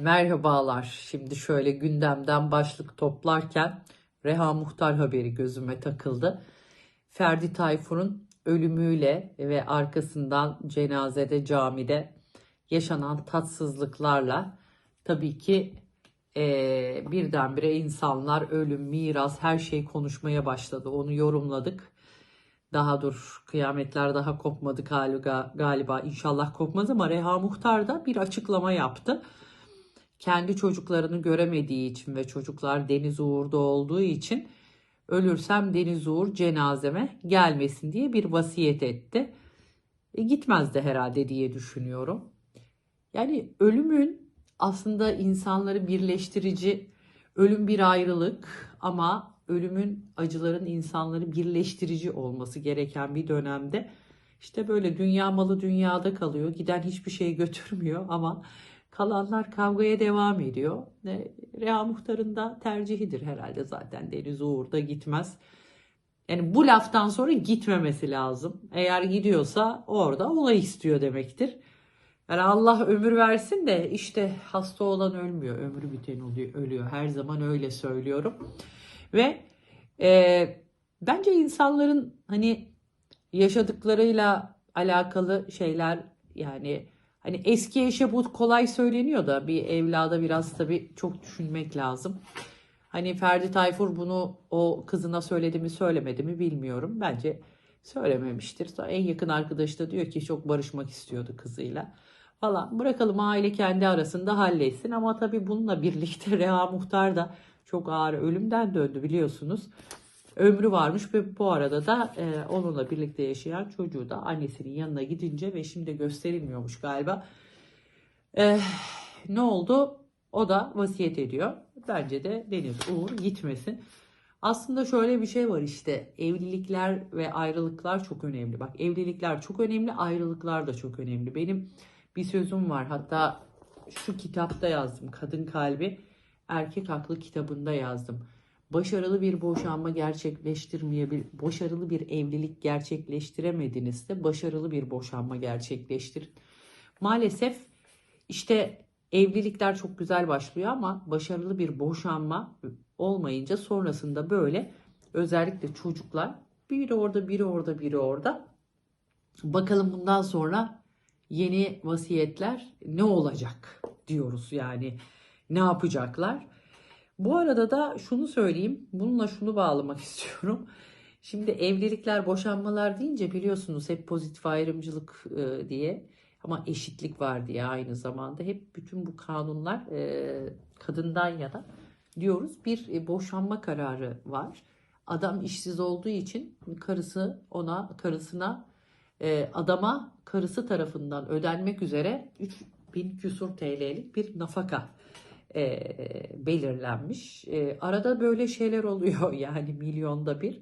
Merhabalar. Şimdi şöyle gündemden başlık toplarken Reha Muhtar haberi gözüme takıldı. Ferdi Tayfur'un ölümüyle ve arkasından cenazede camide yaşanan tatsızlıklarla tabii ki eee, birdenbire insanlar ölüm, miras her şeyi konuşmaya başladı. Onu yorumladık. Daha dur kıyametler daha kopmadı galiba, galiba inşallah kopmaz ama Reha Muhtar da bir açıklama yaptı kendi çocuklarını göremediği için ve çocuklar Deniz Uğur'da olduğu için ölürsem Deniz Uğur cenazeme gelmesin diye bir vasiyet etti. E, gitmez de herhalde diye düşünüyorum. Yani ölümün aslında insanları birleştirici, ölüm bir ayrılık ama ölümün acıların insanları birleştirici olması gereken bir dönemde işte böyle dünya malı dünyada kalıyor. Giden hiçbir şey götürmüyor ama kalanlar kavgaya devam ediyor. E, Reha Muhtar'ın da tercihidir herhalde zaten. Deniz Uğur da gitmez. Yani bu laftan sonra gitmemesi lazım. Eğer gidiyorsa orada olay istiyor demektir. Yani Allah ömür versin de işte hasta olan ölmüyor. Ömrü biten oluyor, ölüyor. Her zaman öyle söylüyorum. Ve e, bence insanların hani yaşadıklarıyla alakalı şeyler yani hani eski eşe bu kolay söyleniyor da bir evlada biraz tabii çok düşünmek lazım. Hani Ferdi Tayfur bunu o kızına söyledi mi söylemedi mi bilmiyorum. Bence söylememiştir. En yakın arkadaşı da diyor ki çok barışmak istiyordu kızıyla falan. Bırakalım aile kendi arasında halletsin ama tabii bununla birlikte Reha Muhtar da çok ağır ölümden döndü biliyorsunuz. Ömrü varmış ve bu arada da e, onunla birlikte yaşayan çocuğu da annesinin yanına gidince ve şimdi gösterilmiyormuş galiba. Eh, ne oldu? O da vasiyet ediyor. Bence de Deniz Uğur gitmesin. Aslında şöyle bir şey var işte evlilikler ve ayrılıklar çok önemli. Bak evlilikler çok önemli, ayrılıklar da çok önemli. Benim bir sözüm var hatta şu kitapta yazdım. Kadın Kalbi Erkek Aklı kitabında yazdım. Başarılı bir boşanma gerçekleştirmeyebil, başarılı bir evlilik gerçekleştiremedinizse başarılı bir boşanma gerçekleştirin. Maalesef işte evlilikler çok güzel başlıyor ama başarılı bir boşanma olmayınca sonrasında böyle özellikle çocuklar biri orada biri orada biri orada bakalım bundan sonra yeni vasiyetler ne olacak diyoruz yani ne yapacaklar. Bu arada da şunu söyleyeyim bununla şunu bağlamak istiyorum. Şimdi evlilikler boşanmalar deyince biliyorsunuz hep pozitif ayrımcılık e, diye ama eşitlik var diye aynı zamanda hep bütün bu kanunlar e, kadından yana diyoruz. Bir e, boşanma kararı var. Adam işsiz olduğu için karısı ona karısına e, adama karısı tarafından ödenmek üzere 3000 küsur TL'lik bir nafaka e, belirlenmiş. E, arada böyle şeyler oluyor yani milyonda bir.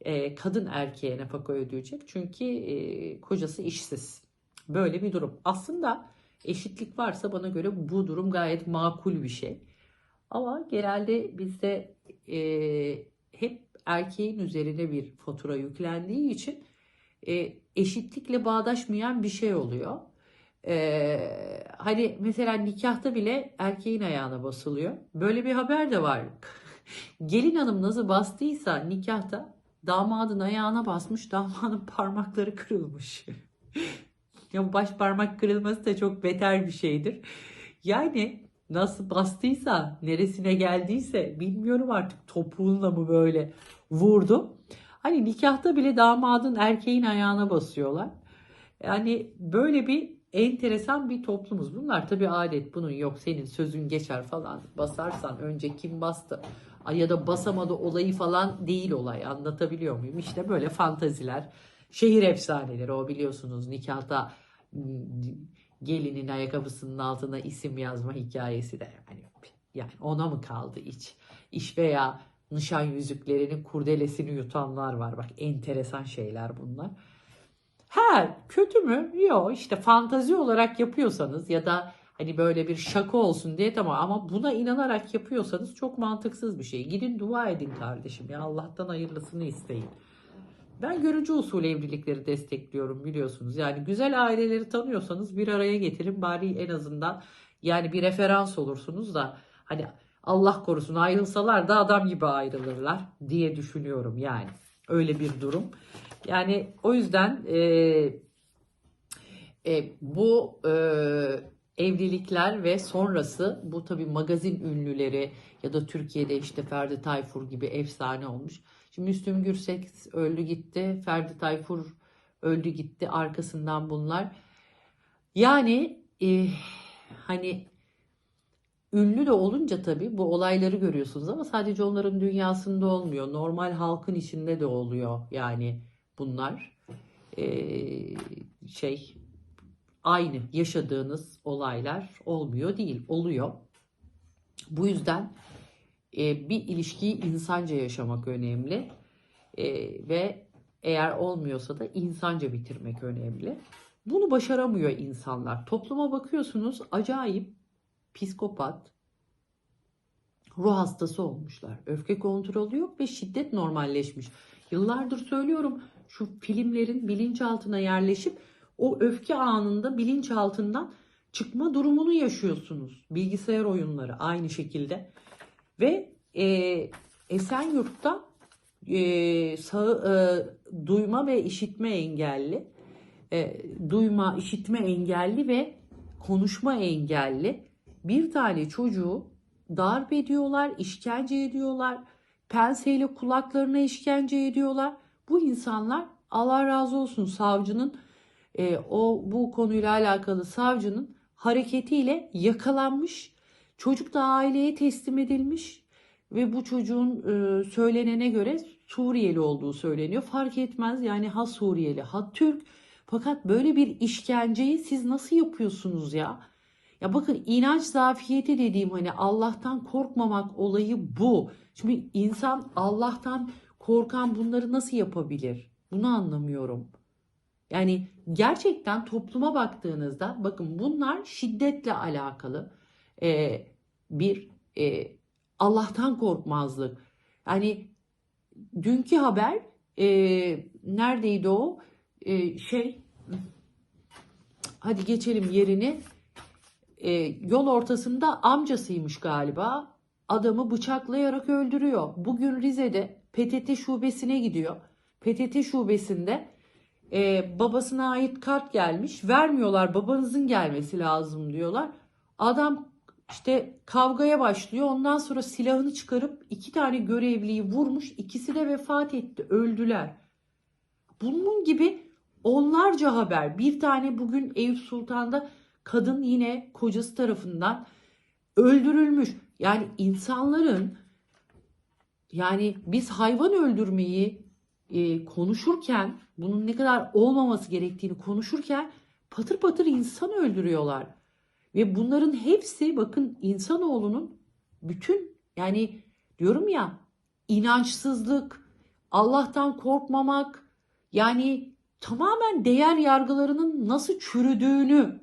E, kadın erkeğe nafaka ödeyecek çünkü e, kocası işsiz. Böyle bir durum. Aslında eşitlik varsa bana göre bu durum gayet makul bir şey. Ama genelde bizde e, hep erkeğin üzerine bir fatura yüklendiği için e, eşitlikle bağdaşmayan bir şey oluyor. E, hani mesela nikahta bile erkeğin ayağına basılıyor. Böyle bir haber de var. Gelin hanım nasıl bastıysa nikahta damadın ayağına basmış, damadın parmakları kırılmış. ya baş parmak kırılması da çok beter bir şeydir. Yani nasıl bastıysa, neresine geldiyse bilmiyorum artık topuğunla mı böyle vurdu. Hani nikahta bile damadın erkeğin ayağına basıyorlar. Yani böyle bir enteresan bir toplumuz. Bunlar tabii adet bunun yok senin sözün geçer falan basarsan önce kim bastı ya da basamadı olayı falan değil olay anlatabiliyor muyum? İşte böyle fantaziler şehir efsaneleri o biliyorsunuz nikahta m, gelinin ayakkabısının altına isim yazma hikayesi de yani, yani ona mı kaldı iç? İş veya nişan yüzüklerinin kurdelesini yutanlar var. Bak enteresan şeyler bunlar. Ha kötü mü? Yok işte fantazi olarak yapıyorsanız ya da hani böyle bir şaka olsun diye tamam ama buna inanarak yapıyorsanız çok mantıksız bir şey. Gidin dua edin kardeşim ya Allah'tan hayırlısını isteyin. Ben görücü usul evlilikleri destekliyorum biliyorsunuz. Yani güzel aileleri tanıyorsanız bir araya getirin bari en azından Yani bir referans olursunuz da hani Allah korusun ayrılsalar da adam gibi ayrılırlar diye düşünüyorum yani. Öyle bir durum. Yani o yüzden e, e, bu e, evlilikler ve sonrası bu tabii magazin ünlüleri ya da Türkiye'de işte Ferdi Tayfur gibi efsane olmuş. Şimdi Müslüm Gürses öldü gitti, Ferdi Tayfur öldü gitti arkasından bunlar. Yani e, hani ünlü de olunca tabii bu olayları görüyorsunuz ama sadece onların dünyasında olmuyor. Normal halkın içinde de oluyor yani bunlar. E, şey aynı yaşadığınız olaylar olmuyor değil, oluyor. Bu yüzden e, bir ilişkiyi insanca yaşamak önemli E, ve eğer olmuyorsa da insanca bitirmek önemli. Bunu başaramıyor insanlar. Topluma bakıyorsunuz acayip psikopat, ruh hastası olmuşlar. Öfke kontrolü yok ve şiddet normalleşmiş. Yıllardır söylüyorum şu filmlerin bilinçaltına yerleşip o öfke anında bilinçaltından çıkma durumunu yaşıyorsunuz. Bilgisayar oyunları aynı şekilde. Ve e, Esenyurt'ta e, sağ, e, duyma ve işitme engelli, e, duyma, işitme engelli ve konuşma engelli bir tane çocuğu darp ediyorlar, işkence ediyorlar, penseyle kulaklarına işkence ediyorlar. Bu insanlar Allah razı olsun savcının e, o bu konuyla alakalı savcının hareketiyle yakalanmış. Çocuk da aileye teslim edilmiş ve bu çocuğun e, söylenene göre Suriyeli olduğu söyleniyor. Fark etmez yani ha Suriyeli ha Türk. Fakat böyle bir işkenceyi siz nasıl yapıyorsunuz ya? Ya bakın inanç zafiyeti dediğim hani Allah'tan korkmamak olayı bu. Şimdi insan Allah'tan korkan bunları nasıl yapabilir? Bunu anlamıyorum. Yani gerçekten topluma baktığınızda bakın bunlar şiddetle alakalı e, bir e, Allah'tan korkmazlık. Yani dünkü haber e, neredeydi o E, şey hadi geçelim yerini E, yol ortasında amcasıymış galiba adamı bıçaklayarak öldürüyor. Bugün Rize'de PTT şubesine gidiyor. PTT şubesinde e, babasına ait kart gelmiş. Vermiyorlar babanızın gelmesi lazım diyorlar. Adam işte kavgaya başlıyor. Ondan sonra silahını çıkarıp iki tane görevliyi vurmuş. İkisi de vefat etti. Öldüler. Bunun gibi onlarca haber. Bir tane bugün Eyüp Sultan'da kadın yine kocası tarafından öldürülmüş. Yani insanların yani biz hayvan öldürmeyi e, konuşurken bunun ne kadar olmaması gerektiğini konuşurken patır patır insan öldürüyorlar. Ve bunların hepsi bakın insanoğlunun bütün yani diyorum ya inançsızlık, Allah'tan korkmamak yani tamamen değer yargılarının nasıl çürüdüğünü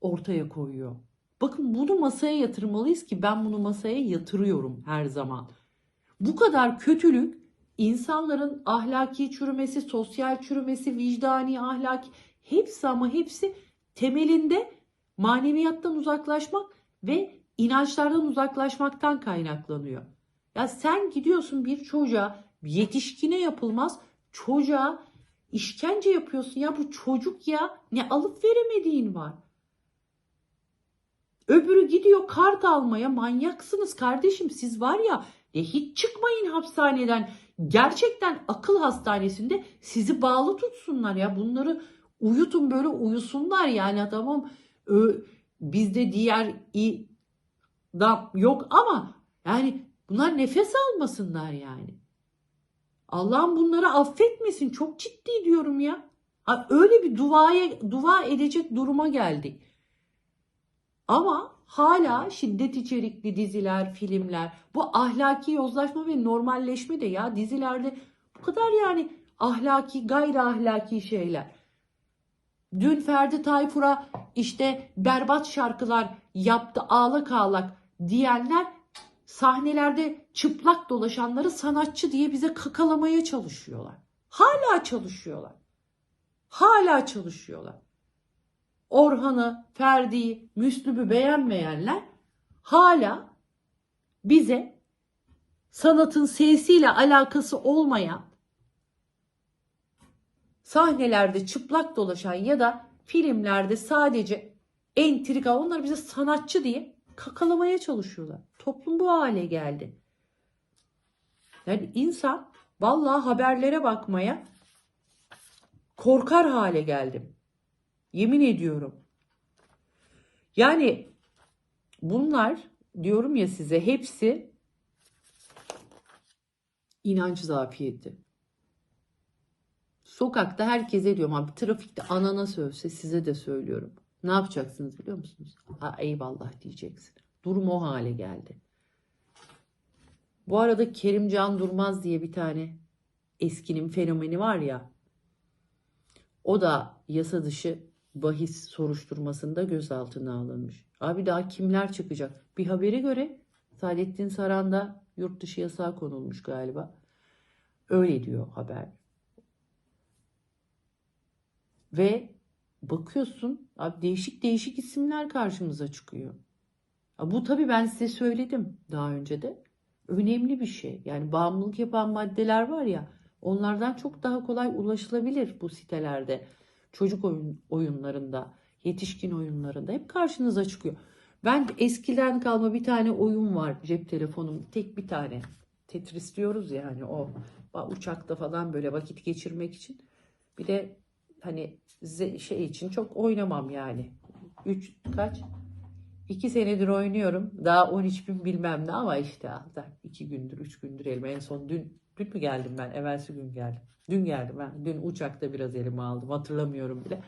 ortaya koyuyor. Bakın bunu masaya yatırmalıyız ki ben bunu masaya yatırıyorum her zaman. Bu kadar kötülük insanların ahlaki çürümesi, sosyal çürümesi, vicdani ahlaki hepsi ama hepsi temelinde maneviyattan uzaklaşmak ve inançlardan uzaklaşmaktan kaynaklanıyor. Ya sen gidiyorsun bir çocuğa yetişkine yapılmaz çocuğa işkence yapıyorsun ya bu çocuk ya ne alıp veremediğin var. Öbürü gidiyor kart almaya manyaksınız kardeşim siz var ya e hiç çıkmayın hapishaneden. Gerçekten akıl hastanesinde sizi bağlı tutsunlar ya. Bunları uyutun böyle uyusunlar yani tamam bizde diğer idam yok ama yani bunlar nefes almasınlar yani. Allah'ım bunları affetmesin. Çok ciddi diyorum ya. Öyle bir duaya dua edecek duruma geldik. Ama hala şiddet içerikli diziler, filmler, bu ahlaki yozlaşma ve normalleşme de ya dizilerde bu kadar yani ahlaki, gayri ahlaki şeyler. Dün Ferdi Tayfur'a işte berbat şarkılar yaptı ağlak ağlak diyenler sahnelerde çıplak dolaşanları sanatçı diye bize kakalamaya çalışıyorlar. Hala çalışıyorlar. Hala çalışıyorlar. Orhan'ı, Ferdi'yi, Müslüm'ü beğenmeyenler hala bize sanatın sesiyle alakası olmayan sahnelerde çıplak dolaşan ya da filmlerde sadece entrika onlar bize sanatçı diye kakalamaya çalışıyorlar. Toplum bu hale geldi. Yani insan vallahi haberlere bakmaya korkar hale geldim. Yemin ediyorum. Yani bunlar diyorum ya size hepsi inanç zafiyeti. Sokakta herkese diyorum abi trafikte anana sövse size de söylüyorum. Ne yapacaksınız biliyor musunuz? Ha, eyvallah diyeceksin. Durum o hale geldi. Bu arada Kerimcan Durmaz diye bir tane eskinin fenomeni var ya. O da yasa dışı bahis soruşturmasında gözaltına alınmış. Abi daha kimler çıkacak? Bir habere göre Saadettin Saran'da yurt dışı yasağı konulmuş galiba. Öyle diyor haber. Ve bakıyorsun abi değişik değişik isimler karşımıza çıkıyor. Bu tabii ben size söyledim daha önce de. Önemli bir şey. Yani bağımlılık yapan maddeler var ya onlardan çok daha kolay ulaşılabilir bu sitelerde. Çocuk oyun, oyunlarında, yetişkin oyunlarında hep karşınıza çıkıyor. Ben eskiden kalma bir tane oyun var cep telefonum tek bir tane. Tetris diyoruz yani o uçakta falan böyle vakit geçirmek için. Bir de hani şey için çok oynamam yani. 3 kaç? 2 senedir oynuyorum. Daha 13 bin bilmem ne ama işte da 2 gündür 3 gündür elime en son dün dün mü geldim ben? Evvelsi gün geldim. Dün geldim ben. Dün uçakta biraz elime aldım. Hatırlamıyorum bile.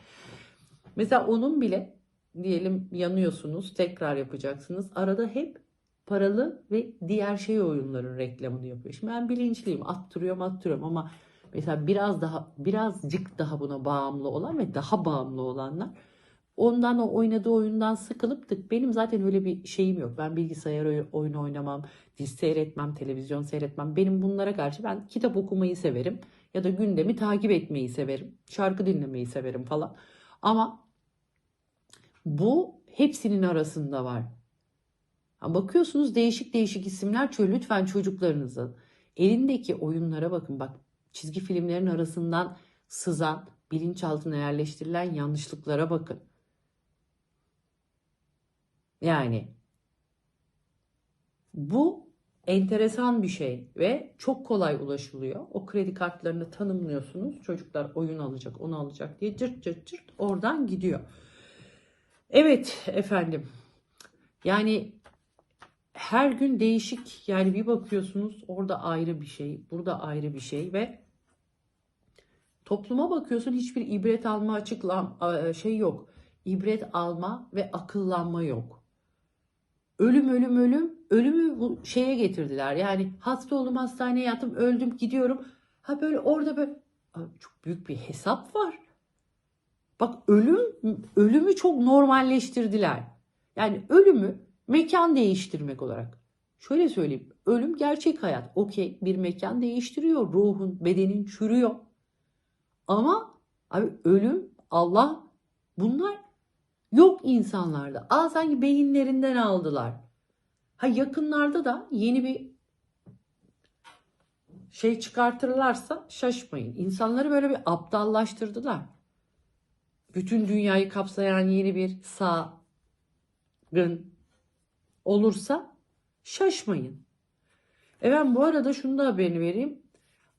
Mesela onun bile diyelim yanıyorsunuz tekrar yapacaksınız. Arada hep paralı ve diğer şey oyunların reklamını yapıyor. Şimdi ben bilinçliyim. Attırıyorum attırıyorum ama mesela biraz daha birazcık daha buna bağımlı olan ve daha bağımlı olanlar ondan o oynadığı oyundan sıkılıp tık benim zaten öyle bir şeyim yok. Ben bilgisayar oy- oyunu oynamam, dizi seyretmem, televizyon seyretmem. Benim bunlara karşı ben kitap okumayı severim ya da gündemi takip etmeyi severim. Şarkı dinlemeyi severim falan. Ama bu hepsinin arasında var. Bakıyorsunuz değişik değişik isimler çıkıyor. Lütfen çocuklarınızın elindeki oyunlara bakın. Bak çizgi filmlerin arasından sızan, bilinçaltına yerleştirilen yanlışlıklara bakın. Yani bu enteresan bir şey ve çok kolay ulaşılıyor. O kredi kartlarını tanımlıyorsunuz. Çocuklar oyun alacak, onu alacak diye cırt cırt cırt oradan gidiyor. Evet efendim. Yani her gün değişik yani bir bakıyorsunuz orada ayrı bir şey, burada ayrı bir şey ve topluma bakıyorsun hiçbir ibret alma açıklam şey yok. İbret alma ve akıllanma yok. Ölüm ölüm ölüm ölümü bu şeye getirdiler. Yani hasta oldum hastaneye yattım öldüm gidiyorum. Ha böyle orada böyle çok büyük bir hesap var. Bak ölüm ölümü çok normalleştirdiler. Yani ölümü mekan değiştirmek olarak. Şöyle söyleyeyim. Ölüm gerçek hayat. Okey bir mekan değiştiriyor. Ruhun, bedenin çürüyor. Ama abi ölüm, Allah bunlar yok insanlarda. Aa sanki beyinlerinden aldılar. Ha yakınlarda da yeni bir şey çıkartırlarsa şaşmayın. İnsanları böyle bir aptallaştırdılar. Bütün dünyayı kapsayan yeni bir salgın olursa şaşmayın. E ben bu arada şunu da haberini vereyim.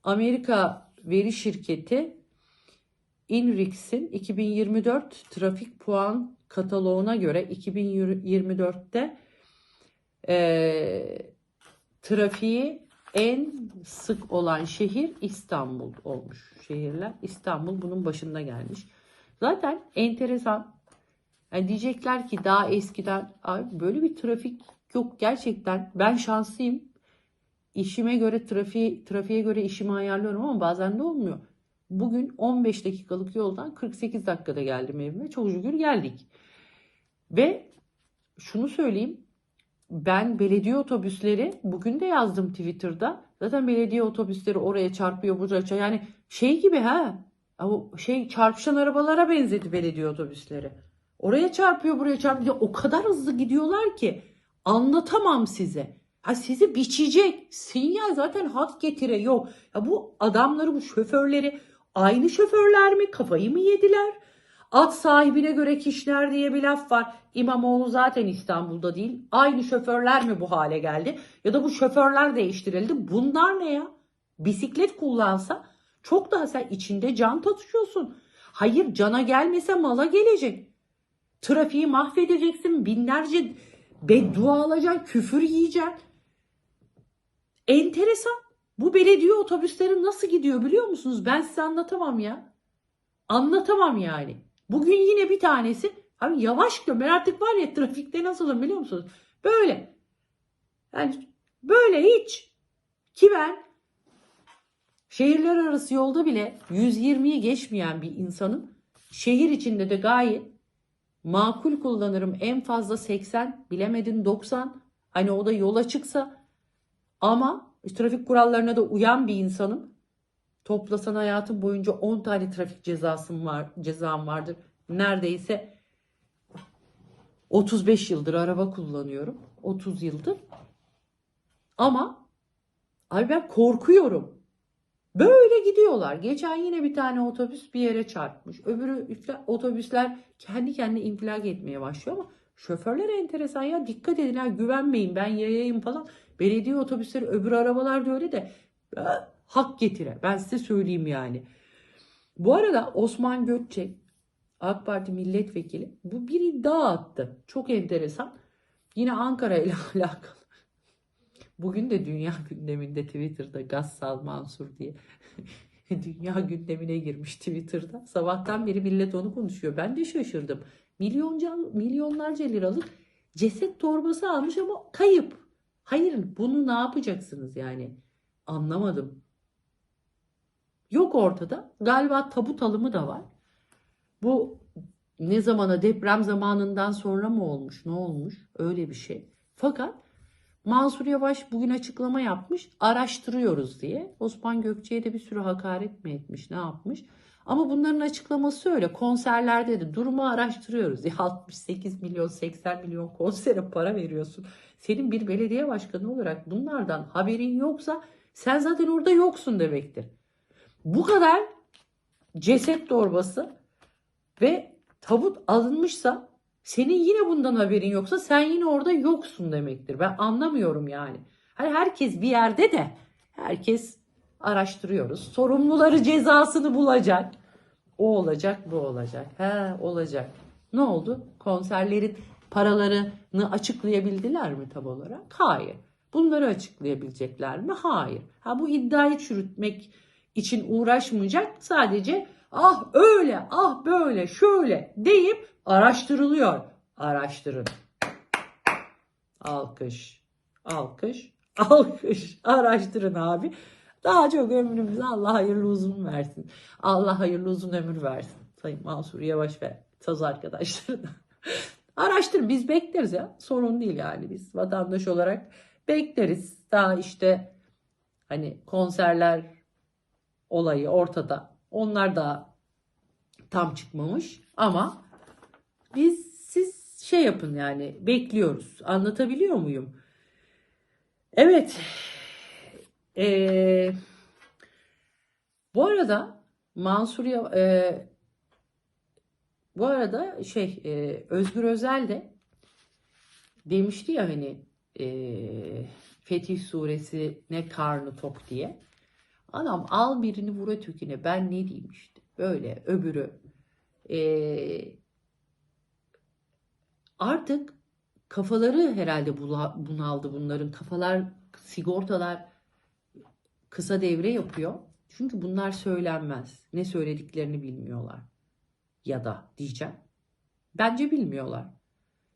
Amerika veri şirketi Inrix'in 2024 trafik puan kataloğuna göre 2024'te eee trafiği en sık olan şehir İstanbul olmuş. Şehirler İstanbul bunun başında gelmiş. Zaten enteresan. Yani diyecekler ki daha eskiden abi böyle bir trafik yok gerçekten. Ben şanslıyım. İşime göre trafiğe, trafiğe göre işimi ayarlıyorum ama bazen de olmuyor. Bugün 15 dakikalık yoldan 48 dakikada geldim evime. Çok şükür geldik. Ve şunu söyleyeyim. Ben belediye otobüsleri bugün de yazdım Twitter'da. Zaten belediye otobüsleri oraya çarpıyor, buraya çarpıyor. Yani şey gibi ha. O şey çarpışan arabalara benzedi belediye otobüsleri. Oraya çarpıyor buraya çarpıyor. O kadar hızlı gidiyorlar ki anlatamam size. Ha sizi biçecek. Sinyal zaten hat getire yok. Ya bu adamları bu şoförleri aynı şoförler mi? Kafayı mı yediler? At sahibine göre kişiler diye bir laf var. İmamoğlu zaten İstanbul'da değil. Aynı şoförler mi bu hale geldi? Ya da bu şoförler değiştirildi. Bunlar ne ya? Bisiklet kullansa çok daha sen içinde can tatışıyorsun. Hayır cana gelmese mala gelecek. Trafiği mahvedeceksin. Binlerce beddua alacaksın. Küfür yiyeceksin. Enteresan. Bu belediye otobüsleri nasıl gidiyor biliyor musunuz? Ben size anlatamam ya. Anlatamam yani. Bugün yine bir tanesi abi yavaş gidiyor. Ben artık var ya trafikte nasılım biliyor musunuz? Böyle. Yani böyle hiç. Ki ben şehirler arası yolda bile 120'yi geçmeyen bir insanım. Şehir içinde de gayet makul kullanırım. En fazla 80 bilemedin 90. Hani o da yola çıksa ama trafik kurallarına da uyan bir insanım. Toplasan hayatım boyunca 10 tane trafik cezasım var, cezam vardır. Neredeyse 35 yıldır araba kullanıyorum. 30 yıldır. Ama abi ben korkuyorum. Böyle gidiyorlar. Geçen yine bir tane otobüs bir yere çarpmış. Öbürü otobüsler kendi kendine infilak etmeye başlıyor ama şoförler enteresan ya. Dikkat edin ha güvenmeyin ben yayayım falan. Belediye otobüsleri öbür arabalar da öyle de e, hak getire. Ben size söyleyeyim yani. Bu arada Osman Gökçek AK Parti milletvekili bu bir iddia attı. Çok enteresan. Yine Ankara ile alakalı. Bugün de dünya gündeminde Twitter'da Gassal Mansur diye dünya gündemine girmiş Twitter'da. Sabahtan beri millet onu konuşuyor. Ben de şaşırdım. Milyonca, milyonlarca liralık ceset torbası almış ama kayıp. Hayır bunu ne yapacaksınız yani? Anlamadım. Yok ortada. Galiba tabut alımı da var. Bu ne zamana deprem zamanından sonra mı olmuş ne olmuş öyle bir şey. Fakat Mansur Yavaş bugün açıklama yapmış araştırıyoruz diye. Osman Gökçe'ye de bir sürü hakaret mi etmiş ne yapmış. Ama bunların açıklaması öyle konserlerde de durumu araştırıyoruz. Ya 68 milyon 80 milyon konsere para veriyorsun. Senin bir belediye başkanı olarak bunlardan haberin yoksa sen zaten orada yoksun demektir. Bu kadar ceset torbası ve tabut alınmışsa senin yine bundan haberin yoksa sen yine orada yoksun demektir. Ben anlamıyorum yani. Hani herkes bir yerde de herkes araştırıyoruz. Sorumluları cezasını bulacak. O olacak, bu olacak. He, olacak. Ne oldu? Konserlerin paralarını açıklayabildiler mi tam olarak? Hayır. Bunları açıklayabilecekler mi? Hayır. Ha bu iddiayı çürütmek için uğraşmayacak. Sadece ah öyle, ah böyle, şöyle deyip araştırılıyor. Araştırın. Alkış, alkış, alkış. Araştırın abi. Daha çok ömrümüze Allah hayırlı uzun versin. Allah hayırlı uzun ömür versin. Sayın Mansur Yavaş ve saz arkadaşlarına. Araştırın biz bekleriz ya. Sorun değil yani biz vatandaş olarak bekleriz. Daha işte hani konserler olayı ortada. Onlar da tam çıkmamış ama biz siz şey yapın yani bekliyoruz. Anlatabiliyor muyum? Evet. Ee, bu arada Mansur Ya- e, bu arada şey e, Özgür Özel de demişti ya hani e, Fetih suresi ne karnı tok diye. Adam al birini vur ötekine ben ne diyeyim işte. Böyle öbürü. Ee, artık kafaları herhalde bunaldı bunların. Kafalar, sigortalar kısa devre yapıyor. Çünkü bunlar söylenmez. Ne söylediklerini bilmiyorlar. Ya da diyeceğim. Bence bilmiyorlar.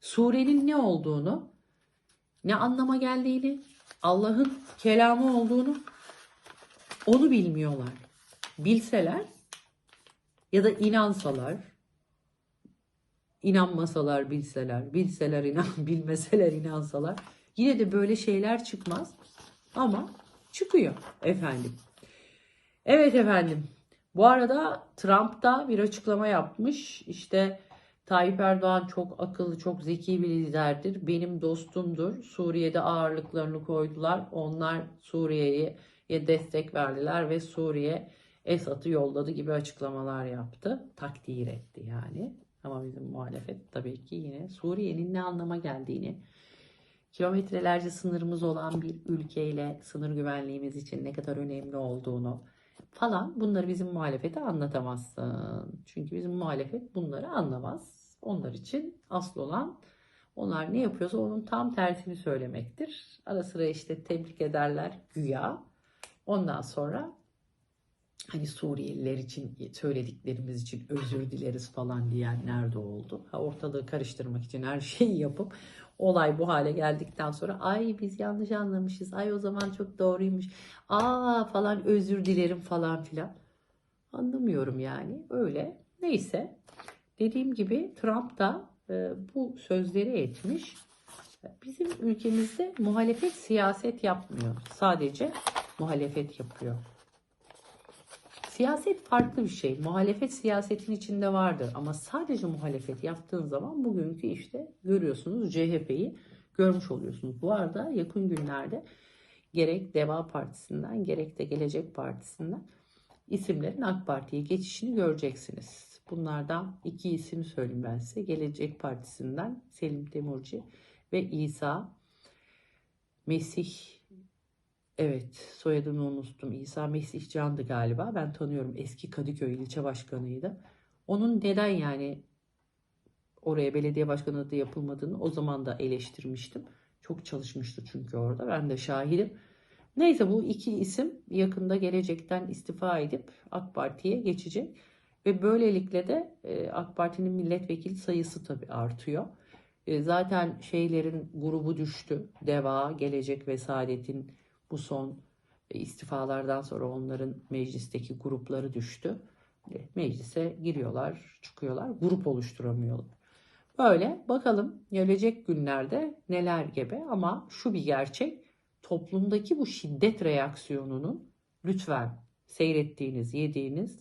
Surenin ne olduğunu, ne anlama geldiğini, Allah'ın kelamı olduğunu onu bilmiyorlar. Bilseler ya da inansalar, inanmasalar bilseler, bilseler inan, bilmeseler inansalar yine de böyle şeyler çıkmaz. Ama çıkıyor efendim. Evet efendim. Bu arada Trump da bir açıklama yapmış. İşte Tayyip Erdoğan çok akıllı, çok zeki bir liderdir. Benim dostumdur. Suriye'de ağırlıklarını koydular. Onlar Suriye'ye destek verdiler ve Suriye Esad'ı yolladı gibi açıklamalar yaptı. Takdir etti yani. Ama bizim muhalefet tabii ki yine Suriye'nin ne anlama geldiğini, kilometrelerce sınırımız olan bir ülkeyle sınır güvenliğimiz için ne kadar önemli olduğunu falan bunları bizim muhalefete anlatamazsın. Çünkü bizim muhalefet bunları anlamaz. Onlar için asıl olan onlar ne yapıyorsa onun tam tersini söylemektir. Ara sıra işte tebrik ederler güya. Ondan sonra hani Suriyeliler için söylediklerimiz için özür dileriz falan diyenler de oldu. Ha, ortalığı karıştırmak için her şeyi yapıp olay bu hale geldikten sonra ay biz yanlış anlamışız. Ay o zaman çok doğruymuş. Aa falan özür dilerim falan filan. Anlamıyorum yani öyle. Neyse dediğim gibi Trump da e, bu sözleri etmiş. Bizim ülkemizde muhalefet siyaset yapmıyor. Sadece muhalefet yapıyor. Siyaset farklı bir şey. Muhalefet siyasetin içinde vardır ama sadece muhalefet yaptığın zaman bugünkü işte görüyorsunuz CHP'yi görmüş oluyorsunuz. Bu arada yakın günlerde gerek Deva Partisi'nden gerek de Gelecek Partisi'nden isimlerin AK Parti'ye geçişini göreceksiniz. Bunlardan iki isim söyleyeyim ben size. Gelecek Partisi'nden Selim Temurci ve İsa Mesih Evet, soyadını unuttum. İsa Mesih Can'dı galiba. Ben tanıyorum. Eski Kadıköy ilçe başkanıydı. Onun neden yani oraya belediye başkanı adı yapılmadığını o zaman da eleştirmiştim. Çok çalışmıştı çünkü orada. Ben de şahidim. Neyse bu iki isim yakında gelecekten istifa edip AK Parti'ye geçecek. Ve böylelikle de e, AK Parti'nin milletvekili sayısı tabii artıyor. E, zaten şeylerin grubu düştü. Deva, Gelecek ve Saadet'in bu son e, istifalardan sonra onların meclisteki grupları düştü. E, Meclise giriyorlar, çıkıyorlar, grup oluşturamıyorlar. Böyle bakalım gelecek günlerde neler gebe ama şu bir gerçek toplumdaki bu şiddet reaksiyonunun lütfen seyrettiğiniz, yediğiniz,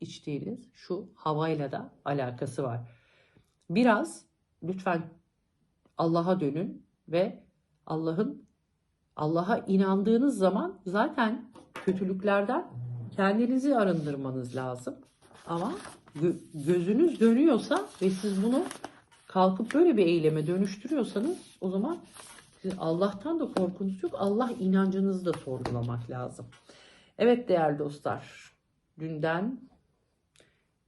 içtiğiniz şu havayla da alakası var. Biraz lütfen Allah'a dönün ve Allah'ın Allah'a inandığınız zaman zaten kötülüklerden kendinizi arındırmanız lazım. Ama gö- gözünüz dönüyorsa ve siz bunu kalkıp böyle bir eyleme dönüştürüyorsanız o zaman sizin Allah'tan da korkunuz yok. Allah inancınızı da sorgulamak lazım. Evet değerli dostlar, dünden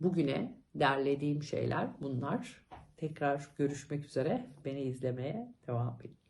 bugüne derlediğim şeyler bunlar. Tekrar görüşmek üzere. Beni izlemeye devam edin.